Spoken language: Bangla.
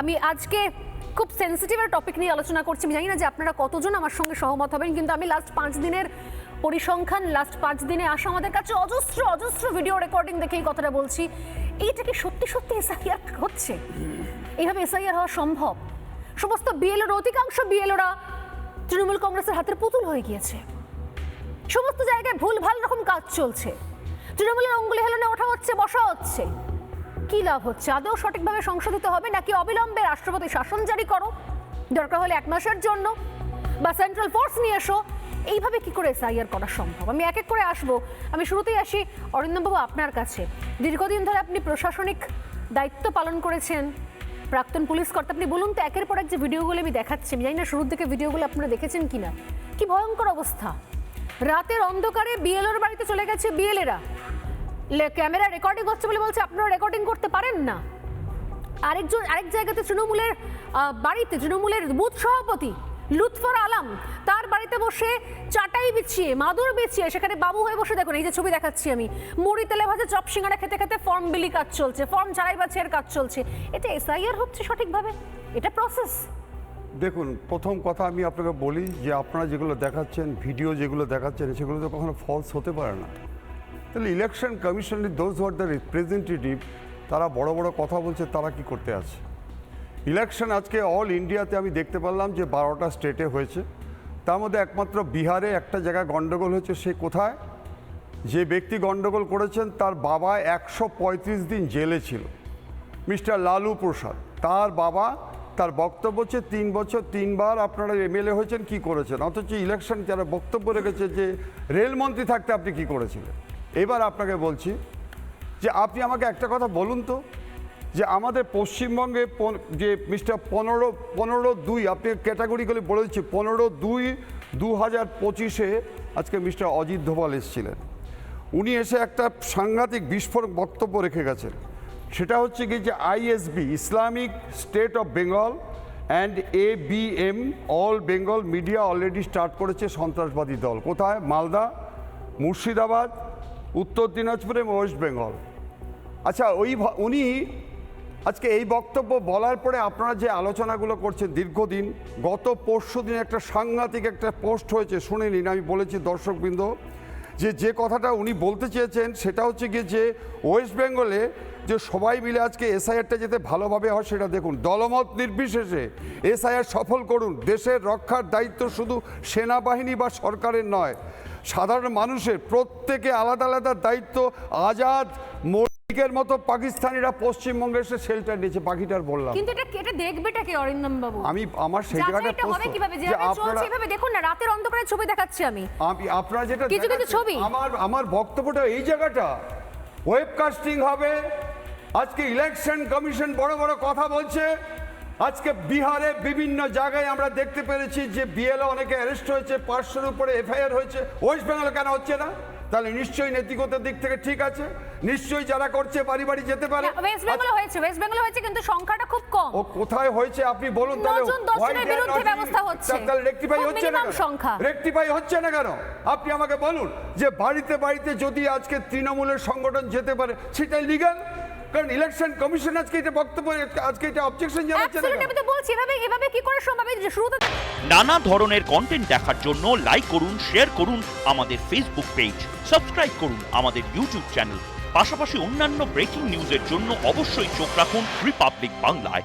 আমি আজকে খুব সেন্সিটিভ একটা টপিক নিয়ে আলোচনা করছি। আমি জানি না যে আপনারা কতজন আমার সঙ্গে সহমত হবেন, কিন্তু আমি লাস্ট পাঁচ দিনের পরিসংখ্যান লাস্ট পাঁচ দিনে আসা আমাদের কাছে অজস্র অজস্র ভিডিও রেকর্ডিং দেখে এই কথাটা বলছি। এইটা কি সত্যি সত্যি এসআইআর হচ্ছে? এইভাবে এসআইআর হওয়া সম্ভব? সমস্ত বিএলওর অধিকাংশ বিএলওরা তৃণমূল কংগ্রেসের হাতের পুতুল হয়ে গিয়েছে। সমস্ত জায়গায় ভুল, ভালো রকম কাজ চলছে। তৃণমূলের অঙ্গুলি হেলনে ওঠা হচ্ছে, বসা হচ্ছে। কি লাভ হচ্ছে? আদৌ সঠিকভাবে সংশোধিত হবে নাকি অবিলম্বে রাষ্ট্রপতি শাসন জারি করো? দরকার হলে এক মাসের জন্য বা সেন্ট্রাল ফোর্স নিয়ে এসো। এইভাবে কি করে এসআইআর করা সম্ভব? আমি এক এক করে আসব। আমি শুরুতেই আসি। অরিন্দমবাবু, আপনার কাছে। দীর্ঘদিন ধরে আপনি প্রশাসনিক দায়িত্ব পালন করেছেন। প্রাক্তন পুলিশ কর্তা, আপনি বলুন তো, একের পর এক যে ভিডিওগুলো আমি দেখাচ্ছি, আমি জানি না শুরুর দিকে ভিডিওগুলো আপনারা দেখেছেন কি না কি ভয়ঙ্কর অবস্থা। রাতের অন্ধকারে বিএলওর বাড়িতে চলে গেছে বিএলএরা ক্যামেরা রেকর্ডিং হচ্ছে বলে বলছে, আপনারা রেকর্ডিং করতে পারেন না। আরেকজন, আরেক জায়গাতে তৃণমূলের বাড়িতে, তৃণমূলের বুথ সভাপতি লুৎফর আলম, তার বাড়িতে বসে চাটাই বিছিয়ে, মাদুর বিছিয়ে, সেখানে বাবু হয়ে বসে দেখুন, এই যে ছবি দেখাচ্ছি আমি, মুড়ি, তেলে ভাজা, চপ, সিঙ্গারা খেতে খেতে ফর্ম বিলি কাজ চলছে ফর্ম ছাড়াই বাছের কাজ চলছে। এটা এসআইআর হচ্ছে সঠিকভাবে? এটা প্রসেস দেখুন, প্রথম কথা আমি আপনাকে বলি যে আপনারা যেগুলো দেখাচ্ছেন ভিডিও যেগুলো দেখাচ্ছেন, সেগুলো তো কখনো ফলস হতে পারে না। তাহলে ইলেকশন কমিশনের দোজ হওয়ার দ্য রিপ্রেজেন্টেটিভ তারা বড় বড় কথা বলছে, তারা কি করতে আছে? ইলেকশন আজকে অল ইন্ডিয়াতে আমি দেখতে পারলাম যে বারোটা স্টেটে হয়েছে। তার মধ্যে একমাত্র বিহারে একটা জায়গায় গণ্ডগোল হয়েছে, সে কোথায়? যে ব্যক্তি গণ্ডগোল করেছেন, তার বাবা একশো পঁয়ত্রিশ দিন জেলে ছিল। মিস্টার লালু প্রসাদ, তার বাবা, তার বক্তব্য হচ্ছে, তিন বছর, তিনবার আপনারা এমএলএ হয়েছেন, কি করেছেন? অথচ ইলেকশন যারা বক্তব্য রেখেছে যে রেলমন্ত্রী থাকতে আপনি কি করেছিলেন? এবার আপনাকে বলছি যে আপনি আমাকে একটা কথা বলুন তো, যে আমাদের পশ্চিমবঙ্গে যে মিস্টার পনেরো পনেরো দুই, আপনি ক্যাটাগরিক্যালি বলে দিচ্ছি, পনেরো দুই দু হাজার পঁচিশে আজকে মিস্টার অজিত ধোভাল এসেছিলেন। উনি এসে একটা সাংঘাতিক বিস্ফোরক বক্তব্য রেখে গেছেন। সেটা হচ্ছে কি যে ISB Islamic State of Bengal and A B M, all Bengal media already start করেছে সন্ত্রাসবাদী দল। কোথায়? মালদা, মুর্শিদাবাদ উত্তর দিনাজপুর ওয়েস্ট বেঙ্গল। আচ্ছা ওই উনি আজকে এই বক্তব্য বলার পরে আপনারা যে আলোচনাগুলো করছেন, দীর্ঘদিন, গত পরশু দিন একটা সাংঘাতিক একটা পোস্ট হয়েছে শুনে নিন আমি বলেছি দর্শকবৃন্দ। যে যে কথাটা উনি বলতে চেয়েছেন সেটা হচ্ছে গিয়ে যে ওয়েস্ট বেঙ্গলে যে সবাই মিলে আজকে এসআইআরটা যেতে ভালোভাবে হয় সেটা দেখুন। দলমত নির্বিশেষে এসআইআর সফল করুন। দেশের রক্ষার দায়িত্ব শুধু সেনাবাহিনী বা সরকারের নয়, সাধারণ মানুষের প্রত্যেকে আলাদা আলাদা দায়িত্ব, আজাদ মল্লিকের মতো পাকিস্তানিরা পশ্চিমবঙ্গে এসে শেল্টার নিয়েছে পাখিটার বললাম। কিন্তু এটা এটা দেখবেটা কি অরিন্দম বাবু আমি আমার সেই জায়গাটা হবে কীভাবে? যে আপনারা এভাবে দেখুন না রাতের অন্ধকারে ছবি দেখাচ্ছি আমি। আমি আপনারা যেটা কিছু কিছু ছবি। আমার আমার বক্তব্যটা এই জায়গাটা। ওয়েবকাস্টিং হবে। আজকে ইলেকশন কমিশন বড় বড় কথা বলছে। আজকে বিহারে বিভিন্ন জায়গায় আমরা দেখতে পেরেছি যে বিএলও অনেকে অ্যারেস্ট হয়েছে পাঁচশোর উপরে এফআইআর হয়েছে। ওয়েস্ট বেঙ্গলে কেন হচ্ছে না? তাহলে নিশ্চয়ই নৈতিকতার দিক থেকে ঠিক আছে। নিশ্চয়ই যারা করছে বাড়ি বাড়ি যেতে পারে। ওয়েস্ট বেঙ্গলে হয়েছে ওয়েস্ট বেঙ্গল হয়েছে কিন্তু সংখ্যাটা খুব কম। ও কোথায় হয়েছে আপনি বলুন তাহলে। are বিরুদ্ধে ব্যবস্থা হচ্ছে। তাহলে রেকটিফাই হচ্ছে না সংখ্যা। রেকটিফাই হচ্ছে না কেন? আপনি আমাকে বলুন যে বাড়িতে বাড়িতে যদি আজকে তৃণমূলের সংগঠন যেতে পারে সেটাই লিগাল কারণ ইলেকশন কমিশন আজকে এটা বক্তব্য আজকে এটা অবজেকশন জানাচ্ছে না আমি তো বলছি এভাবে এভাবে কি করে সম্ভব? এই যে শুরুতে নানা ধরনের কন্টেন্ট দেখার জন্য লাইক করুন শেয়ার করুন আমাদের ফেসবুক পেজ সাবস্ক্রাইব করুন আমাদের ইউটিউব চ্যানেল পাশাপাশি অন্যান্য ব্রেকিং নিউজের জন্য অবশ্যই চোখ রাখুন রিপাবলিক বাংলায়